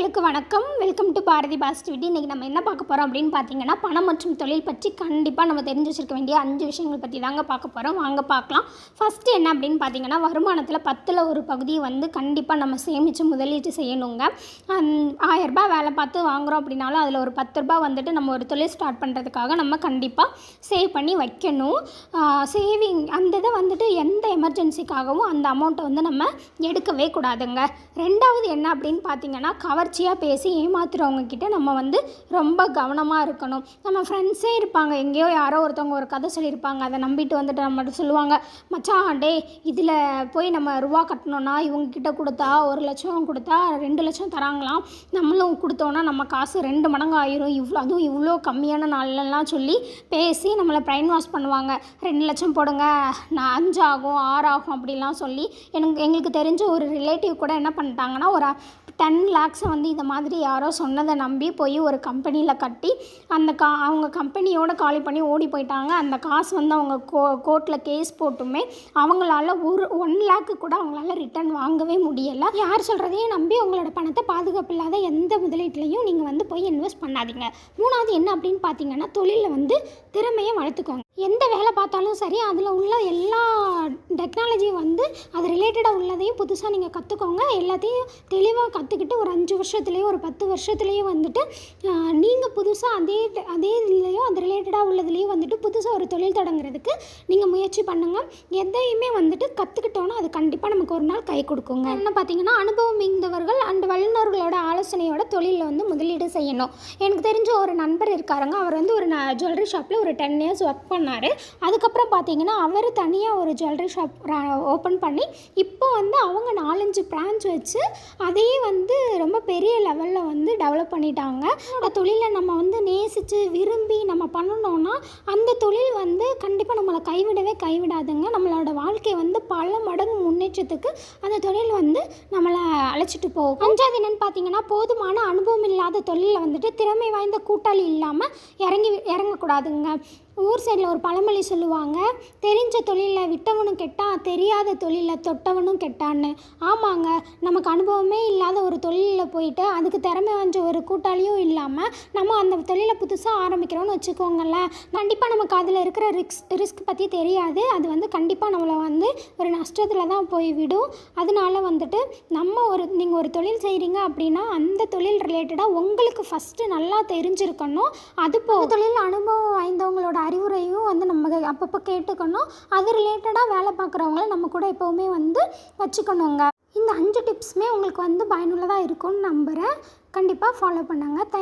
நண்பர்களுக்கு வணக்கம். Welcome to Bharathi positivity இன்றைக்கி நம்ம என்ன பார்க்க போகிறோம் அப்படின்னு பார்த்தீங்கன்னா பணம் மற்றும் தொழில் பற்றி கண்டிப்பாக நம்ம தெரிஞ்சு வச்சிருக்க வேண்டிய அஞ்சு விஷயங்கள் பற்றி தாங்க பார்க்க போகிறோம் வாங்க பார்க்கலாம். ஃபஸ்ட்டு என்ன அப்படின்னு பார்த்தீங்கன்னா வருமானத்தில் பத்தில் ஒரு பகுதியை வந்து கண்டிப்பாக நம்ம சேமித்து முதலீட்டு செய்யணுங்க. ஆயரரூபா வேலை பார்த்து வாங்குகிறோம் அப்படின்னாலும் அதில் ஒரு பத்து ரூபாய் வந்துட்டு நம்ம ஒரு தொழில் ஸ்டார்ட் பண்ணுறதுக்காக நம்ம கண்டிப்பாக சேவ் பண்ணி வைக்கணும். சேவிங் அந்த இதை வந்துட்டு எந்த எமர்ஜென்சிக்காகவும் அந்த அமௌண்ட்டை வந்து நம்ம எடுக்கவே கூடாதுங்க. ரெண்டாவது என்ன அப்படின்னு பார்த்தீங்கன்னா கவர் கவர்ச்சியாக பேசி ஏமாத்துறவங்க கிட்ட நம்ம வந்து ரொம்ப கவனமாக இருக்கணும். நம்ம ஃப்ரெண்ட்ஸே இருப்பாங்க. எங்கேயோ யாரோ ஒருத்தவங்க ஒரு கதை சொல்லியிருப்பாங்க. அதை நம்பிட்டு வந்துட்டு நம்மகிட்ட சொல்லுவாங்க. மச்சான் டே இதில் போய் நம்ம ரூபா கட்டணும்னா இவங்கக்கிட்ட கொடுத்தா ஒரு லட்சம் கொடுத்தா ரெண்டு லட்சம் தராங்களாம். நம்மளும் கொடுத்தோன்னா நம்ம காசு ரெண்டு மடங்கு ஆயிரும். இவ்வளோ அதுவும் இவ்வளோ கம்மியான நாள்லலாம் சொல்லி பேசி நம்மளை ப்ரைன் வாஷ் பண்ணுவாங்க. ரெண்டு லட்சம் போடுங்க. நான் அஞ்சு ஆகும் ஆறு ஆகும் அப்படிலாம் சொல்லி எனக்கு எங்களுக்கு தெரிஞ்ச ஒரு ரிலேட்டிவ் கூட என்ன பண்ணிட்டாங்கன்னா ஒரு டென் லேக்ஸை வந்து இந்த மாதிரி யாரோ சொன்னதை நம்பி போய் ஒரு கம்பெனியில் கட்டி அந்த கா அவங்க கம்பெனியோட காலி பண்ணி ஓடி போயிட்டாங்க. அந்த காசு வந்து அவங்க கோ கோர்ட்டில் கேஸ் போட்டுமே அவங்களால ஒரு ஒன் லேக்கு கூட அவங்களால ரிட்டர்ன் வாங்கவே முடியலை. யார் சொல்கிறதையும் நம்பி உங்களோட பணத்தை பாதுகாப்பு இல்லாத எந்த முதலீட்லையும் நீங்கள் வந்து போய் இன்வெஸ்ட் பண்ணாதீங்க. மூணாவது என்ன அப்படின்னு பார்த்தீங்கன்னா தொழிலில் வந்து திறமையை வளர்த்துக்கோங்க. எந்த வேலை பார்த்தாலும் சரி அதில் உள்ள எல்லா டெக்னாலஜியும் வந்து அது ரிலேட்டடாக உள்ளதையும் புதுசாக நீங்கள் கற்றுக்கோங்க எல்லாத்தையும் தெளிவாக கற்றுக்கிட்டு ஒரு அஞ்சு வருஷத்துலேயோ ஒரு பத்து வருஷத்துலேயோ வந்துட்டு நீங்கள் புதுசாக அதே அதே இதுலேயோ அது ரிலேட்டடாக உள்ளதுலேயோ வந்துட்டு புதுசாக ஒரு தொழில் தொடங்குறதுக்கு நீங்கள் முயற்சி பண்ணுங்கள் எதையுமே வந்துட்டு கற்றுக்கிட்டோன்னா அது கண்டிப்பாக நமக்கு ஒரு நாள் கை கொடுக்குங்க. என்ன பார்த்தீங்கன்னா அனுபவம் மிகுந்தவர்கள் அண்ட் வல்லுநர்களோட ஆலோசனையோட தொழிலில் வந்து முதலீடு செய்யணும். எனக்கு தெரிஞ்ச ஒரு நண்பர் இருக்காருங்க. அவர் வந்து ஒரு ஜுவல்லரி ஷாப்பில் ஒரு டென் இயர்ஸ் ஒர்க் பண்ணார். அதுக்கப்புறம் பார்த்தீங்கன்னா அவர் தனியாக ஒரு ஜுவல்லரி ஷாப் ஓப்பன் பண்ணி இப்போ வந்து அவங்க நாலஞ்சு பிரான்ச் வச்சு அதையே வந்து ரொம்ப பெரிய லெவலில் வந்து டெவலப் பண்ணிட்டாங்க. அந்த தொழிலை நம்ம வந்து நேசித்து விரும்பி நம்ம பண்ணணும்னா அந்த தொழில் வந்து கண்டிப்பாக நம்மளை கைவிடவே கைவிடாதுங்க. நம்மளோட வாழ்க்கை வந்து பல மடங்கு முன்னேற்றத்துக்கு அந்த தொழில் வந்து நம்மளை அழைச்சிட்டு போகும். அஞ்சாவது என்னென்னு பார்த்தீங்கன்னா போதுமான அனுபவம் இல்லாத தொழிலில் வந்துட்டு திறமை வாய்ந்த கூட்டாளி இல்லாமல் இறங்கி இறங்கக்கூடாதுங்க. ஊர் சைடில் ஒரு பழமொழி சொல்லுவாங்க தெரிஞ்ச தொழிலில் விட்டவனும் கெட்டான் தெரியாத தொழிலில் தொட்டவனும் கெட்டான்னு. ஆமாங்க நமக்கு அனுபவமே இல்லாத ஒரு தொழிலில் போயிட்டு அதுக்கு திறமை வாஞ்ச ஒரு கூட்டாளியும் இல்லாமல் நம்ம அந்த தொழிலை புதுசாக ஆரம்பிக்கிறோம்னு வச்சுக்கோங்களேன். கண்டிப்பாக நமக்கு அதில் இருக்கிற ரிக்ஸ் ரிஸ்க் பற்றி தெரியாது. அது வந்து கண்டிப்பாக நம்மளை வந்து ஒரு நஷ்டத்தில் தான் போய் விடும் அதனால வந்துட்டு நம்ம ஒரு நீங்கள் ஒரு தொழில் செய்கிறீங்க அப்படின்னா அந்த தொழில் ரிலேட்டடாக உங்களுக்கு ஃபஸ்ட்டு நல்லா தெரிஞ்சிருக்கணும். அது போக தொழில் அனுபவம் வாய்ந்தவங்களோட அறிவுரையும் வந்து நம்ம அப்பப்போ கேட்டுக்கணும். அது ரிலேட்டடாக வேலை பார்க்குறவங்கள நம்ம கூட எப்போவுமே வந்து வச்சுக்கணுங்க. இந்த அஞ்சு டிப்ஸுமே உங்களுக்கு வந்து பயனுள்ளதாக இருக்கும்னு நம்புகிறேன் கண்டிப்பாக ஃபாலோ பண்ணுங்கள் தேங்க்